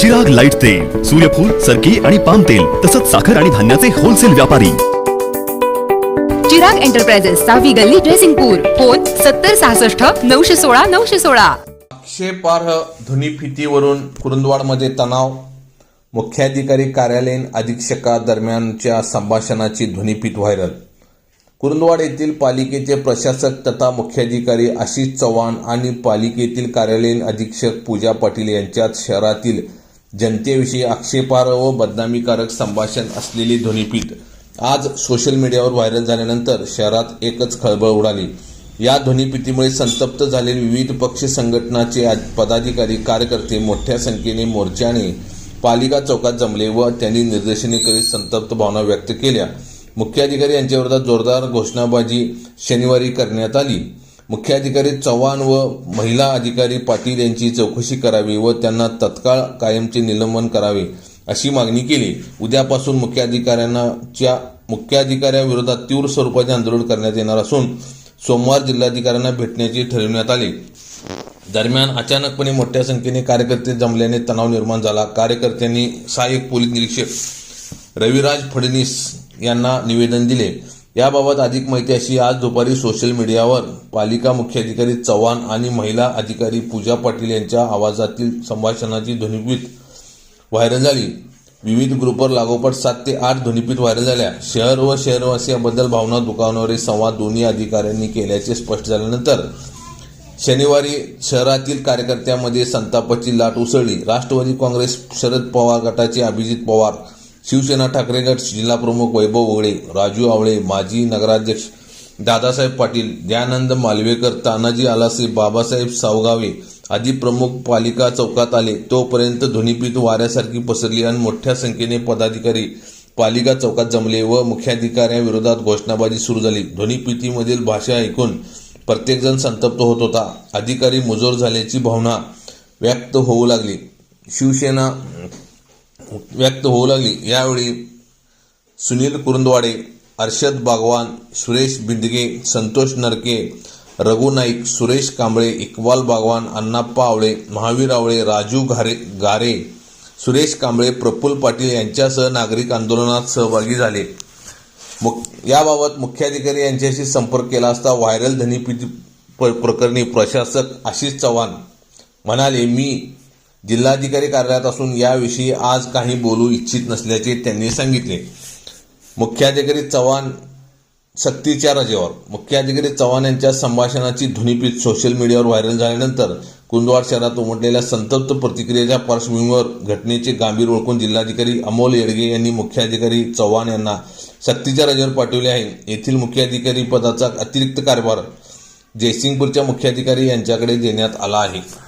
जग लाइट तेल सूर्यफूल सरकी आणि पाम तेल तसंच साखर आणि धान्याचे होलसेल व्यापारी. चिराग एंटरप्राइजेस सहावी गल्ली ड्रेसिंगपूर फोन सत्तर सहासष्ट नऊशे सोळा नऊशे सोळा. आक्षेपार्ह ध्वनिफितीवरून कुरुंदवाडमध्ये तणाव. मुख्याधिकारी कार्यालयीन अधीक्षकादरम्यानच्या संभाषणाची ध्वनिफीत व्हायरल. कुरुंदवाड येथील पालिकेचे प्रशासक तथा मुख्याधिकारी आशिष चव्हाण आणि पालिकेतील कार्यालयीन अधीक्षक पूजा पाटील यांच्यात शहरातील जनतेविषयी आक्षेपार्ह व बदनामीकारक संभाषण असलेली ध्वनिफीत आज सोशल मीडियावर व्हायरल झाल्यानंतर शहरात एकच खळबळ उडाली. या ध्वनिफितीमुळे संतप्त झालेले विविध पक्ष संघटनाचे पदाधिकारी कार्यकर्ते मोठ्या संख्येने मोर्चाने पालिका चौकात जमले व त्यांनी निदर्शने करीत संतप्त भावना व्यक्त केल्या. मुख्याधिकारी यांच्याविरोधात जोरदार घोषणाबाजी शनिवारी करण्यात आली. मुख्याधिकारी चव्हाण व महिला अधिकारी पाटील यांची चौकशी करावी व त्यांना तत्काळ कायमचे निलंबन करावे अशी मागणी केली. उद्यापासून मुख्याधिकाऱ्यांच्या मुख्याधिकाऱ्यांविरोधात तीव्र स्वरूपाचे आंदोलन करण्यात येणार असून सोमवार जिल्हाधिकाऱ्यांना भेटण्याचे ठरविण्यात आले. दरम्यान अचानकपणे मोठ्या संख्येने कार्यकर्ते जमल्याने तणाव निर्माण झाला. कार्यकर्त्यांनी सहाय्यक पोलीस निरीक्षक रविराज फडणवीस यांना निवेदन दिले. याबाबत अधिक माहिती अशी आज दुपारी सोशल मीडियावर पालिका मुख्याधिकारी चव्हाण आणि महिला अधिकारी पूजा पाटील यांच्या आवाजातील संभाषणाची ध्वनिपीठ व्हायरल झाली. विविध ग्रुपवर लागोपाठ सात ते आठ ध्वनिपीठ व्हायरल झाल्या. शहर व शहरवासियांबद्दल भावना दुकानावरील संवाद दोन्ही अधिकाऱ्यांनी केल्याचे स्पष्ट झाल्यानंतर शनिवारी शहरातील कार्यकर्त्यांमध्ये संतापाची लाट उसळली. राष्ट्रवादी काँग्रेस शरद पवार गटाचे अभिजित पवार शिवसेना ठाकरे गट जिल्हाप्रमुख वैभव ओगळे राजू आवळे माजी नगराध्यक्ष दादासाहेब पाटील दयानंद मालवेकर तानाजी आलासे बाबासाहेब सावगावे आदी प्रमुख पालिका चौकात आले. तोपर्यंत ध्वनिपीत वाऱ्यासारखी पसरली आणि मोठ्या संख्येने पदाधिकारी पालिका चौकात जमले व मुख्याधिकाऱ्यांविरोधात घोषणाबाजी सुरू झाली. ध्वनिफितीमधील भाषा ऐकून प्रत्येकजण संतप्त होत होता. अधिकारी मुजोर झाल्याची भावना व्यक्त होऊ लागली. शिवसेना व्यक्त होऊ लागली. यावेळी सुनील कुरुंदवाडे अर्षद बागवान सुरेश बिंदगे संतोष नरके रघु नाईक सुरेश कांबळे इक्बाल बागवान अण्णाप्पा आवळे महावीर आवळे राजू घारे गारे सुरेश कांबळे प्रफुल्ल पाटील यांच्यासह नागरिक आंदोलनात सहभागी झाले. मुख याबाबत मुख्याधिकारी यांच्याशी संपर्क केला असता व्हायरल धनीपी प- प्रकरणी प्रशासक आशिष चव्हाण म्हणाले मी जिल्हाधिकारी कार्यालयात असून याविषयी आज काही बोलू इच्छित नसल्याचे त्यांनी सांगितले. मुख्याधिकारी चव्हाण सक्तीच्या रजेवर. मुख्याधिकारी चव्हाण यांच्या संभाषणाची ध्वनिपीठ सोशल मीडियावर व्हायरल झाल्यानंतर कुंदवाड शहरात उमटलेल्या संतप्त प्रतिक्रियेच्या पार्श्वभूमीवर घटनेचे गांभीर ओळखून जिल्हाधिकारी अमोल येडगे यांनी मुख्याधिकारी चव्हाण यांना सक्तीच्या रजेवर पाठवले आहे. येथील मुख्याधिकारी पदाचा अतिरिक्त कारभार जयसिंगपूरच्या मुख्याधिकारी यांच्याकडे देण्यात आला आहे.